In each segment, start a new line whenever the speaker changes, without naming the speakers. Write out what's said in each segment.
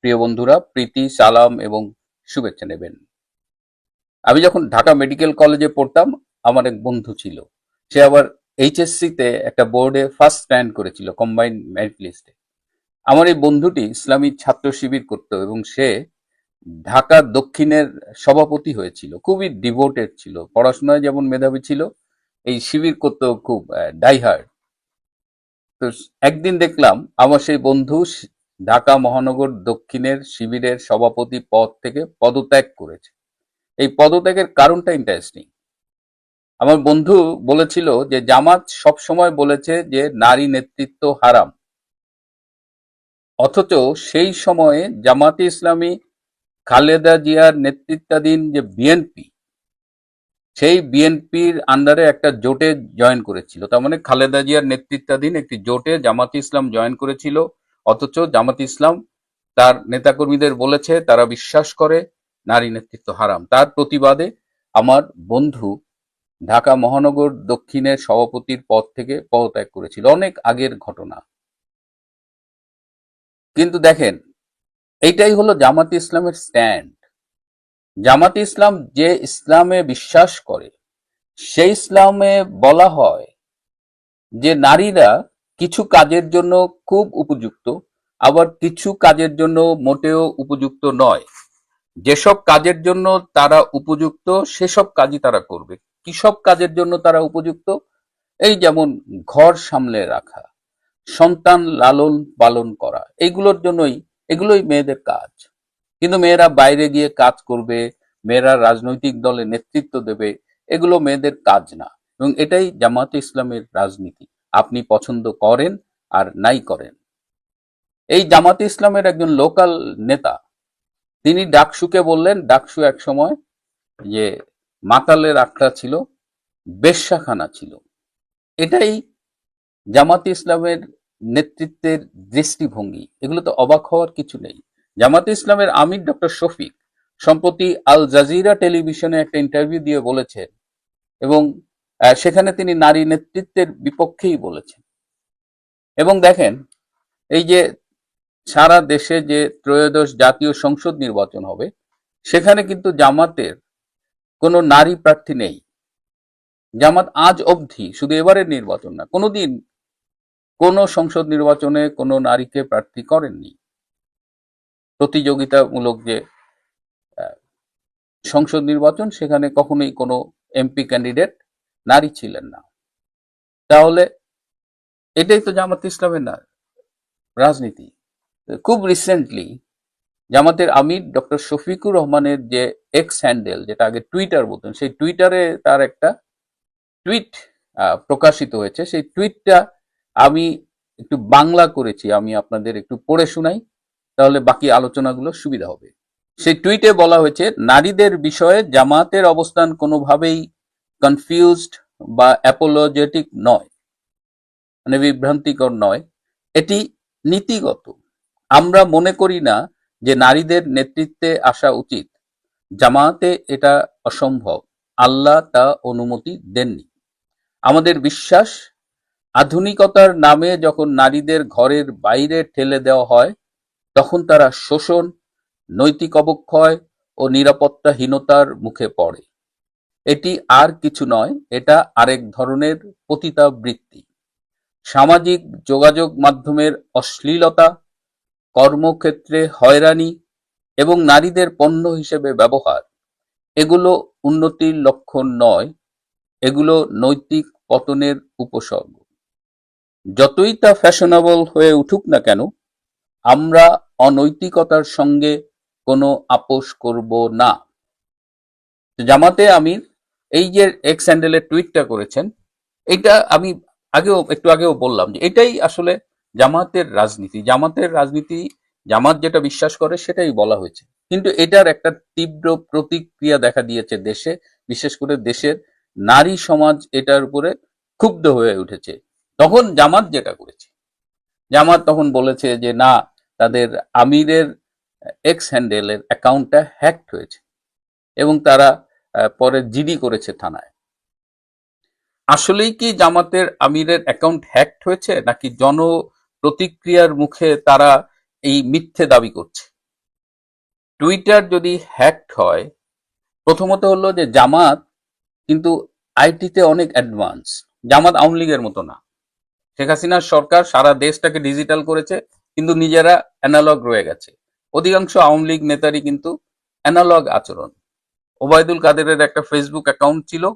প্রিয় বন্ধুরা, প্রীতি, সালাম এবং শুভেচ্ছা নেবেন। আমি যখন ঢাকা মেডিকেল কলেজে পড়তাম, আমার এক বন্ধু ছিল। সে আবার এইচএসসি তে একটা বোর্ডে ফার্স্ট স্ট্যান্ড করেছিল, কম্বাইন্ড মেরিট লিস্টে। আমার এই বন্ধুটি ইসলামী ছাত্র শিবির করত এবং সে ঢাকা দক্ষিণের সভাপতি হয়েছিল, খুবই ডিভোটেড ছিল, পড়াশোনায় যেমন মেধাবী ছিল, এই শিবির করতো খুব ডাইহার্ড তো একদিন দেখলাম, আমার সেই বন্ধু ঢাকা মহানগর দক্ষিণের শিবিরের সভাপতি পদ থেকে পদত্যাগ করেছে। এই পদত্যাগের কারণটা ইন্টারেস্টিং আমার বন্ধু বলেছিল যে, জামাত সব সময় বলেছে যে, নারী নেতৃত্ব হারাম। অথচ সেই সময়ে জামাতে ইসলামী খালেদা জিয়ার নেতৃত্বাধীন যে বিএনপি সেই বিএনপির আন্ডারে একটা জোটে জয়েন করেছিল। তার মানে খালেদা জিয়ার নেতৃত্বাধীন একটি জোটে জামাতে ইসলাম জয়েন করেছিল। অথচ জামাতে ইসলাম তার নেতাকর্মীদের বলেছে, তারা বিশ্বাস করে নারী নেতৃত্ব হারাম। তার প্রতিবাদে আমার বন্ধু ঢাকা মহানগর দক্ষিণের সভাপতির পদ থেকে পদত্যাগ করেছিল। অনেক আগের ঘটনা। কিন্তু দেখেন, এইটাই হলো জামাতে ইসলামের স্ট্যান্ড জামাতে ইসলাম যে ইসলামে বিশ্বাস করে, সেই ইসলামে বলা হয় যে নারীরা কিছু কাজের জন্য খুব উপযুক্ত, আবার কিছু কাজের জন্য মোটেও উপযুক্ত নয়। যেসব কাজের জন্য তারা উপযুক্ত, সেসব কাজই তারা করবে। কিসব কাজের জন্য তারা উপযুক্ত? এই যেমন ঘর সামলে রাখা, সন্তান লালন পালন করা, এইগুলোর জন্যই, এগুলোই মেয়েদের কাজ। কিন্তু মেয়েরা বাইরে গিয়ে কাজ করবে, মেয়েরা রাজনৈতিক দলে নেতৃত্ব দেবে, এগুলো মেয়েদের কাজ না। এবং এটাই জামাতে ইসলামের রাজনীতি। আপনি পছন্দ করেন আর নাই করেন। এই জামাতে ইসলামের একজন লোকাল নেতা, তিনি ডাকসুকে বললেন, ডাকসু এক সময় যে মাতালের আখড়া ছিল, বেশ্যাখানা ছিল। এটাই জামাতে ইসলামের নেতৃত্বের দৃষ্টিভঙ্গি। এগুলো তো অবাক হওয়ার কিছু নেই। জামাতে ইসলামের আমির ডক্টর শফিক সম্প্রতি আল জাজিরা টেলিভিশনে একটা ইন্টারভিউ দিয়ে বলেছেন এবং সেখানে তিনি নারী নেতৃত্বের বিপক্ষেই বলেছেন। এবং দেখেন, এই যে সারা দেশে যে ত্রয়োদশ জাতীয় সংসদ নির্বাচন হবে, সেখানে কিন্তু জামাতের কোনো নারী প্রার্থী নেই। জামাত আজ অবধি শুধু এবারের নির্বাচন না, কোনোদিন কোনো সংসদ নির্বাচনে কোনো নারীকে প্রার্থী করেননি। প্রতিযোগিতামূলক যে সংসদ নির্বাচন, সেখানে কখনোই কোনো এমপি ক্যান্ডিডেট নারী ছিলেন না। তাহলে এটাই তো জামাত ইসলামের না রাজনীতি। খুব রিসেন্টলি জামাতের আমির ডক্টর শফিকুর রহমানের যে এক্স হ্যান্ডেল যেটা আগে টুইটার বলতেন, সেই টুইটারে তার একটা টুইট প্রকাশিত হয়েছে। সেই টুইটটা আমি একটু বাংলা করেছি, আমি আপনাদের একটু পড়ে শোনাই, তাহলে বাকি আলোচনাগুলো সুবিধা হবে। সেই টুইটে বলা হয়েছে, নারীদের বিষয়ে জামাতের অবস্থান কোনোভাবেই কনফিউজড বা অ্যাপোলজেটিক নয় মানে বিভ্রান্তিকর নয়। এটি নীতিগত। আমরা মনে করি না যে নারীদের নেতৃত্বে আসা উচিত। জামাতে এটা অসম্ভব। আল্লাহ তা অনুমতি দেননি। আমাদের বিশ্বাস, আধুনিকতার নামে যখন নারীদের ঘরের বাইরে ঠেলে দেওয়া হয়, তখন তারা শোষণ, নৈতিক অবক্ষয় ও নিরাপত্তাহীনতার মুখে পড়ে। এটি আর কিছু নয়, এটা আরেক ধরনের পতিতাবৃত্তি। সামাজিক যোগাযোগ মাধ্যমের অশ্লীলতা, কর্মক্ষেত্রে হয়রানি এবং নারীদের পণ্য হিসেবে ব্যবহার, এগুলো উন্নতির লক্ষণ নয়, এগুলো নৈতিক পতনের উপসর্গ। যতই তা ফ্যাশনেবল হয়ে উঠুক না কেন, আমরা অনৈতিকতার সঙ্গে কোনো আপোষ করব না। জামাতে আমির এই যে এক্স হ্যান্ডেলের টুইটটা করেছেন এটা আমি আগেও, একটু আগেও বললাম যে এটাই আসলে জামাতের রাজনীতি। জামাতের রাজনীতি, জামাত যেটা বিশ্বাস করে সেটাই বলা হয়েছে। কিন্তু এটার একটা তীব্র প্রতিক্রিয়া দেখা দিয়েছে দেশে, বিশেষ করে দেশের নারী সমাজ এটার উপরে ক্ষুব্ধ হয়ে উঠেছে। তখন জামাত যেটা করেছে, জামাত তখন বলেছে যে না, তাদের আমিরের এক্স হ্যান্ডেলের অ্যাকাউন্টটা হ্যাকড হয়েছে। এবং তারা পরে জিডি করেছে থানায়। আসলেই কি জামাতের আমিরের অ্যাকাউন্ট হ্যাকড হয়েছে, নাকি জন প্রতিক্রিয়ার মুখে তারা এই মিথ্যে দাবি করছে? টুইটার যদি হ্যাকড হয়, প্রথমত হলো যে জামাত কিন্তু আইটিতে অনেক অ্যাডভান্স, জামাত আওয়ামী লীগের মতো না। শেখ হাসিনার সরকার সারা দেশটাকে ডিজিটাল করেছে, কিন্তু নিজেরা অ্যানালগ রয়ে গেছে। অধিকাংশ আওয়ামী লীগ নেতারই কিন্তু অ্যানালগ আচরণ। ওবায়দুল কাদেরের একটা ফেসবুক অ্যাকাউন্ট ছিল,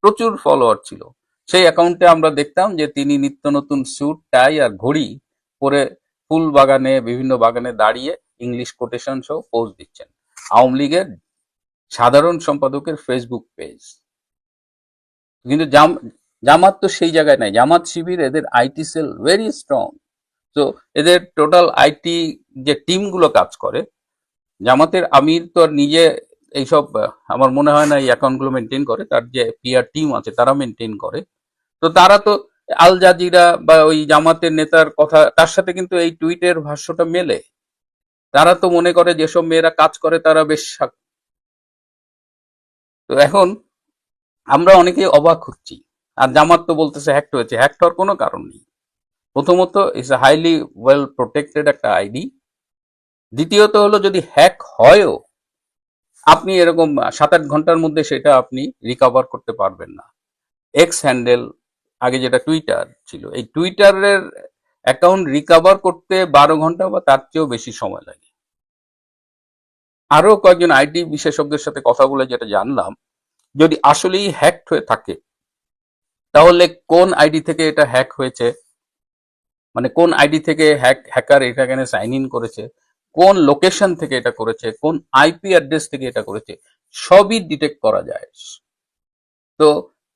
প্রচুর ফলোয়ার ছিল। সেই অ্যাকাউন্টে আমরা দেখতাম যে তিনি নিত্য নতুন স্যুট টাই আর ঘড়ি পরে ফুল বাগানে, বিভিন্ন বাগানে দাঁড়িয়ে ইংলিশ কোটেশন সহ পোস্ট দিচ্ছেন। আওয়ামী লীগের সাধারণ সম্পাদকের ফেসবুক পেজ কিন্তু জাম- জামাত তো সেই জায়গায় নাই। জামাত শিবির এদের আইটি সেল ভেরি স্ট্রং তো এদের টোটাল আইটি যে টিমগুলো কাজ করে, জামাতের আমির তো আর নিজে এইসব আমার মনে হয় না এই অ্যাকাউন্টগুলো মেনটেন করে, তার যে পিআর টিম আছে তারা মেনটেন করে। তো তারা তো আল জাজিরা বা ওই জামাতের নেতার কথা, তার সাথে কিন্তু এই টুইটের ভাষ্যটা মেলে। তারা তো মনে করে যেসব মেয়েরা কাজ করে তারা বেশ তো এখন আমরা অনেকেই অবাক হচ্ছি। আর জামাত তো বলতেছে হ্যাক্ট হয়েছে হ্যাক্ট হওয়ার কোনো কারণ নেই। প্রথমত ইটস হাইলি ওয়েল প্রোটেক্টেড একটা আইডি। দ্বিতীয়ত হলো যদি হ্যাক হয়ও আপনি এরকম সাত আট ঘণ্টার মধ্যে সেটা আপনি রিকভার করতে পারবেন না। এক্স হ্যান্ডেল আগে যেটা টুইটার ছিল, এই টুইটারের অ্যাকাউন্ট রিকভার করতে বারো ঘণ্টা বা তার চেয়েও বেশি সময় লাগে। আরও কয়েকজন আইটি বিশেষজ্ঞের সাথে কথা বলে যেটা জানলাম, যদি আসলেই হ্যাকড হয়ে থাকে, তাহলে কোন আইডি থেকে এটা হ্যাক হয়েছে? মানে কোন আইডি থেকে হ্যাক হ্যাকার এটা এখানে সাইন ইন করেছে? কোন লোকেশন থেকে এটা করেছে, কোন আইপি অ্যাড্রেস থেকে এটা করেছে, সবই ডিটেক্ট করা যায়। তো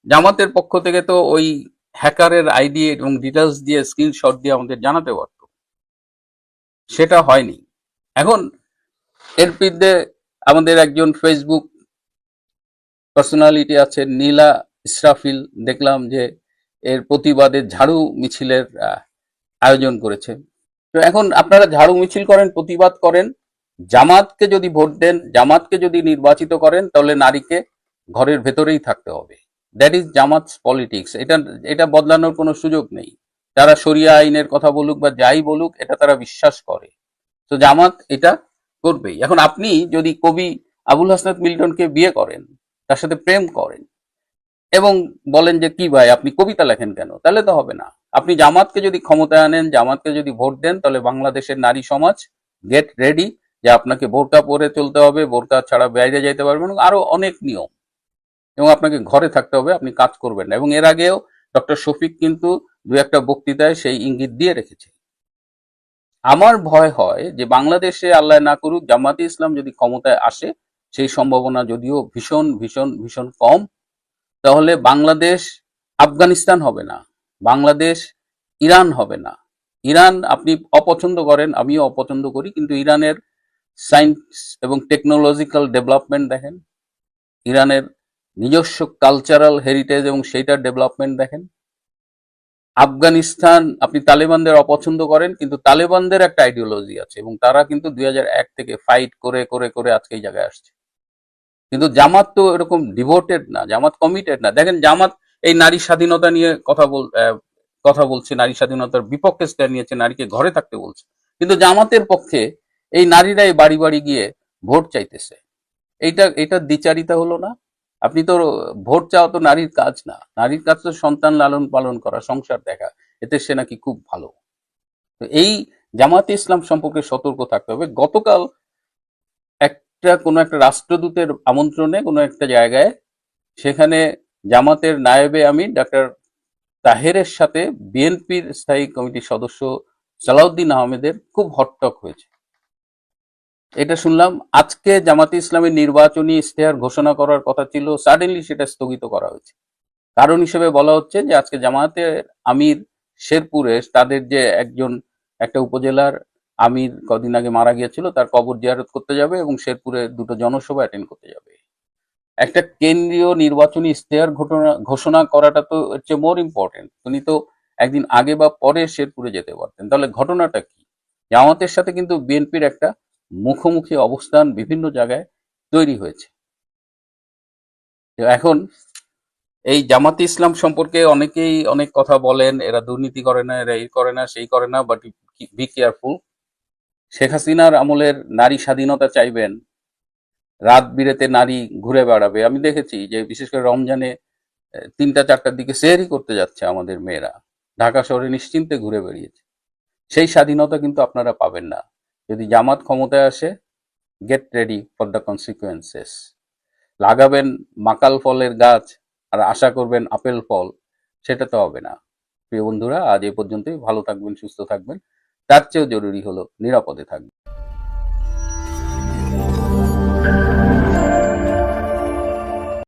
জামাতের পক্ষ থেকে তো ওই হ্যাকারের আইডি এবং ডিটেলস দিয়ে স্ক্রিনশট দিয়ে আমাদের জানাতে পারতো। সেটা হয়নি। এখন এর বিরুদ্ধে আমাদের একজন ফেসবুক পার্সোনালিটি আছে নীলা ইসরাফিল, দেখলাম যে এর প্রতিবাদে ঝাড়ু মিছিলের আয়োজন করেছে। তো এখন আপনারা ঝাড়ু মিছিল করেন, প্রতিবাদ করেন, জামাতকে যদি ভোট দেন, জামাতকে যদি নির্বাচিত করেন, তাহলে নারীকে ঘরের ভেতরেই থাকতে হবে। দ্যাট ইজ জামাত পলিটিক্স এটা এটা বদলানোর কোনো সুযোগ নেই। তারা শরিয়া আইনের কথা বলুক বা যাই বলুক, এটা তারা বিশ্বাস করে। তো জামাত এটা করবেই। এখন আপনি যদি কবি আবুল হাসনাত মিল্টনকে বিয়ে করেন, তার সাথে প্রেম করেন, এবং বলেন যে, কি ভাই, আপনি কবিতা লেখেন কেন? তাহলে তো হবে না। আপনি জামাতকে যদি ক্ষমতায় আনেন, জামাতকে যদি ভোট দেন, তাহলে বাংলাদেশের নারী সমাজ গেট রেডি যে আপনাকে বোরকা পরে চলতে হবে, বোরকা ছাড়া বাইরে যাইতে পারবেন আরও অনেক নিয়ম। এবং আপনাকে ঘরে থাকতে হবে, আপনি কাজ করবেন না। এবং এর আগেও ডক্টর শফিক কিন্তু দু একটা বক্তৃতায় সেই ইঙ্গিত দিয়ে রেখেছে। আমার ভয় হয় যে বাংলাদেশে আল্লাহ না করুক, জামাতে ইসলাম যদি ক্ষমতায় আসে, সেই সম্ভাবনা যদিও ভীষণ ভীষণ ভীষণ কম, তাহলে বাংলাদেশ আফগানিস্তান হবে না। বাংলাদেশ ইরান হবে না। ইরান আপনি অপছন্দ করেন, আমিও অপছন্দ করি, কিন্তু ইরানের সায়েন্স এবং টেকনোলজিক্যাল ডেভেলপমেন্ট দেখেন, ইরানের নিজস্ব কালচারাল হেরিটেজ এবং সেইটার ডেভেলপমেন্ট দেখেন। আফগানিস্তান আপনি তালেবানদের অপছন্দ করেন, কিন্তু তালেবানদের একটা আইডিওলজি আছে এবং তারা কিন্তু দুই হাজার এক থেকে ফাইট করে করে করে আজকে এই জায়গায় আসছে। কিন্তু জামাত তো এরকম ডিভোটেড না, জামাত কমিটেড না। দেখেন জামাত এই নারী স্বাধীনতা নিয়ে কথা বল কথা বলছে, নারী স্বাধীনতার বিপক্ষে স্ট্যান্ড নিয়েছে, নারীকে ঘরে থাকতে বলছে। কিন্তু জামাতের পক্ষে এই নারীরাই বাড়ি বাড়ি গিয়ে ভোট চাইতেছে। এইটা এটা দ্বিচারিতা হলো না? আপনি তো ভোট চাওয়া তো নারীর কাজ না। নারীর কাজ তো সন্তান লালন পালন করা, সংসার দেখা। এতে সে নাকি খুব ভালো। তো এই জামাতে ইসলাম সম্পর্কে সতর্ক থাকতে হবে। গতকাল একটা, কোনো একটা রাষ্ট্রদূতের আমন্ত্রণে কোনো একটা জায়গায় সেখানে জামাতের নায়েবে আমি ডাক্তার তাহেরের সাথে বিএনপির স্থায়ী কমিটির সদস্য সালাউদ্দিন আহমেদের খুব হটটক হয়েছে। এটা শুনলাম, আজকে জামাতে ইসলামের নির্বাচনী ইশতেহার ঘোষণা করার কথা ছিল সাডেনলি সেটা স্থগিত করা হয়েছে। কারণ হিসেবে বলা হচ্ছে যে, আজকে জামাতের আমির শেরপুরে তাদের যে একজন, একটা উপজেলার আমির কদিন আগে মারা গিয়েছিল, তার কবর জিয়ারত করতে যাবে এবং শেরপুরে দুটো জনসভা অ্যাটেন্ড করতে যাবে। একটা কেন্দ্রীয় নির্বাচনী ইশতেহার ঘটনা, ঘোষণা করাটা তো হচ্ছে মোর ইম্পর্টেন্ট উনি তো একদিন আগে বা পরে শেরপুরে যেতে পারতেন। তাহলে ঘটনাটা কি? জামাতের সাথে কিন্তু বিএনপির একটা মুখোমুখি অবস্থান বিভিন্ন জায়গায় তৈরি হয়েছে। এখন এই জামাতে ইসলাম সম্পর্কে অনেকেই অনেক কথা বলেন, এরা দুর্নীতি করে না, এরা এই করে না, সেই করে না বাট বি কেয়ারফুল শেখ হাসিনার আমলের নারী স্বাধীনতা চাইবেন রাত বিরেতে নারী ঘুরে বেড়াবে। আমি দেখেছি যে, বিশেষ করে রমজানে তিনটা, চারটার দিকে সেহরি করতে যাচ্ছে আমাদের মেয়েরা। ঢাকা শহরে নিশ্চিন্তে ঘুরে বেরিয়েছে সেই স্বাধীনতা কিন্তু আপনারা পাবেন না। যদি জামাত ক্ষমতায় আসে get ready for the consequences লাগাবেন মাকাল ফলের গাছ আর আশা করবেন আপেল ফল, সেটা তো হবে না। প্রিয় বন্ধুরা, আজ এ পর্যন্তই। ভালো থাকবেন, সুস্থ থাকবেন। তার চেয়েও জরুরি হলো নিরাপদে থাকবেন।